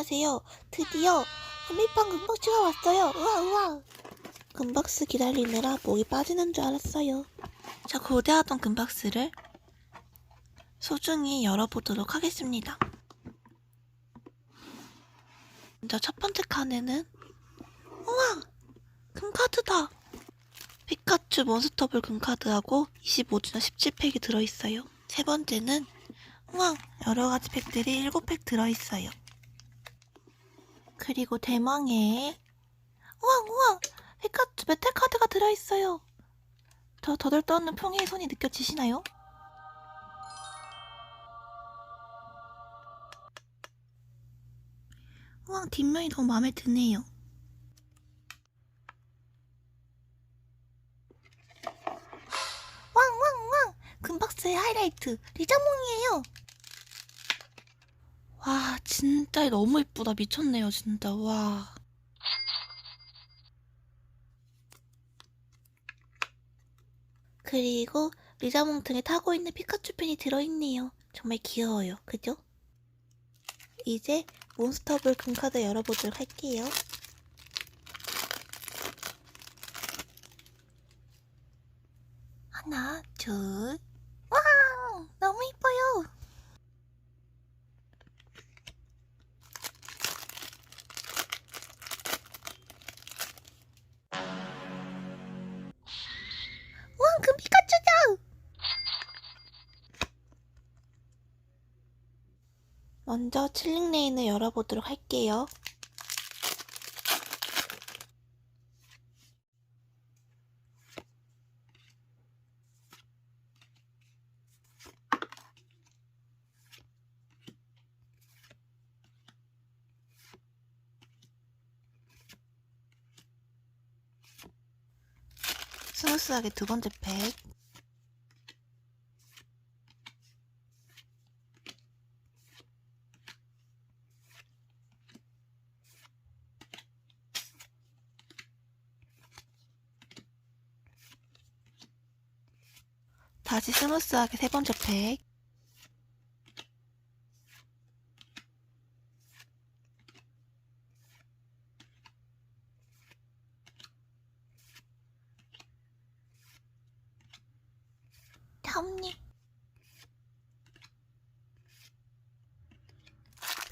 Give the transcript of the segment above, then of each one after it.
안녕하세요. 드디어 한미빵 금박스가 왔어요. 우와 우와. 금박스 기다리느라 목이 빠지는 줄 알았어요. 자, 고대하던 금박스를 소중히 열어보도록 하겠습니다. 먼저 첫 번째 칸에는 우와! 금카드다! 피카츄 몬스터볼 금카드하고 25주년 17팩이 들어있어요. 세 번째는 우와! 여러 가지 팩들이 7팩 들어있어요. 그리고 대망의 우와 우와! 피카츄 메탈 카드가 들어있어요. 저 더들 떠는 풍이의 손이 느껴지시나요? 우와 뒷면이 너무 마음에 드네요. 왕왕왕! 금박스의 하이라이트 리자몽이에요. 와 진짜 너무 이쁘다 미쳤네요 진짜 와. 그리고 리자몽 등에 타고 있는 피카츄 핀이 들어있네요. 정말 귀여워요. 그죠? 이제 몬스터볼 금카드 열어보도록 할게요. 하나, 둘, 먼저 칠링 레인을 열어보도록 할게요. 스무스하게 두 번째 팩. 다시 스무스하게 세 번째 팩. 다음님.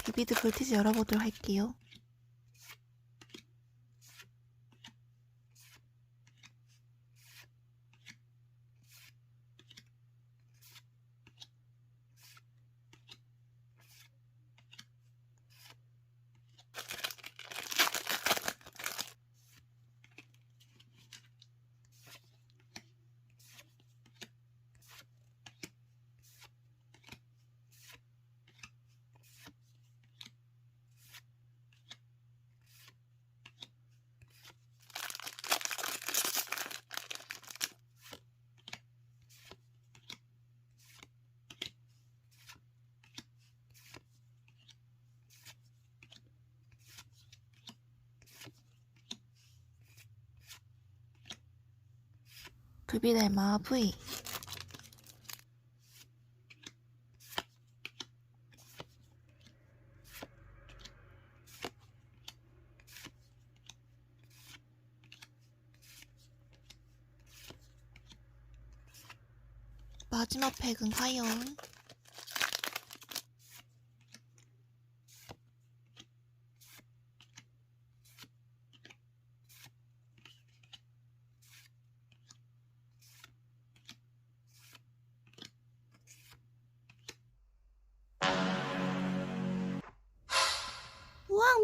비비드 볼티지 열어보도록 할게요. 불비달마 V. 마지막 팩은 과연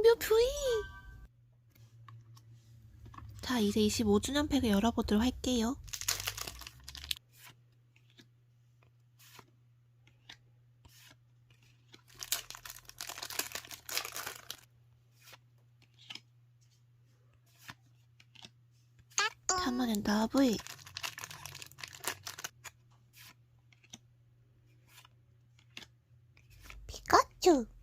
왕묘 V 자 이제 25주년 팩을 열어보도록 할게요. 다 V 피카츄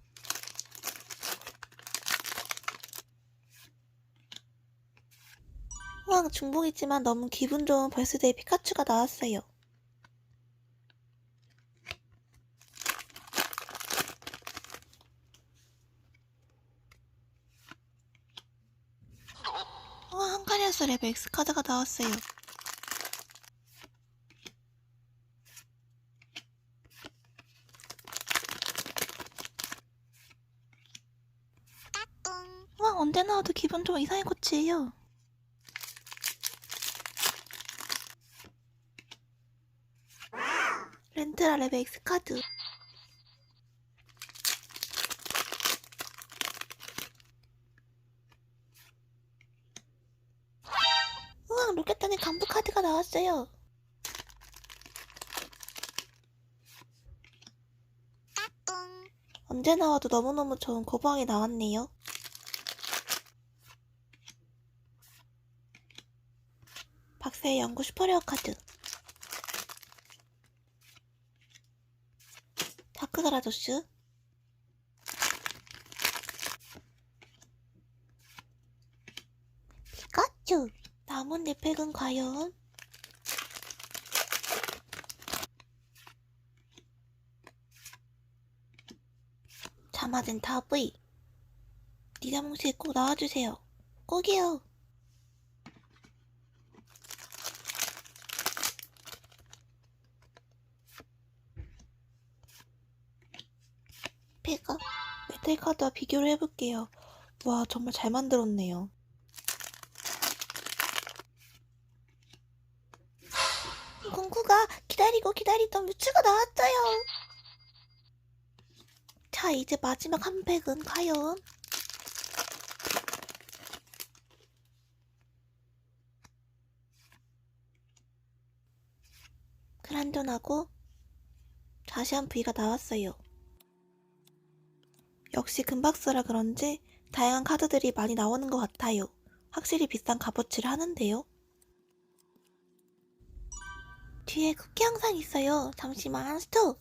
깜빡 중복이지만 너무 기분 좋은 벌스데이 피카츄가 나왔어요. 어, 한가리아스 레벨 X 카드가 나왔어요. 와 언제 나와도 기분 좋은 이상의 코치예요. 레벨 X 카드. 우와 로켓단의 간부 카드가 나왔어요. 언제 나와도 너무너무 좋은 고방이 나왔네요. 박세의 연구 슈퍼레어 카드. 가라도스. 피카츄. 남은 내 팩은 과연? 자마든 다브이. 니다몽실 꼭 나와주세요. 꼭이요. 팩가 메탈 카드와 비교를 해볼게요. 와 정말 잘 만들었네요. 공구가 기다리고 기다리던 뮤츠가 나왔어요. 자, 이제 마지막 한 팩은 과연? 그란전하고 자세한 부위가 나왔어요. 역시 금박스라 그런지 다양한 카드들이 많이 나오는 것 같아요. 확실히 비싼 값어치를 하는데요. 뒤에 쿠키 영상 있어요. 잠시만 스톱.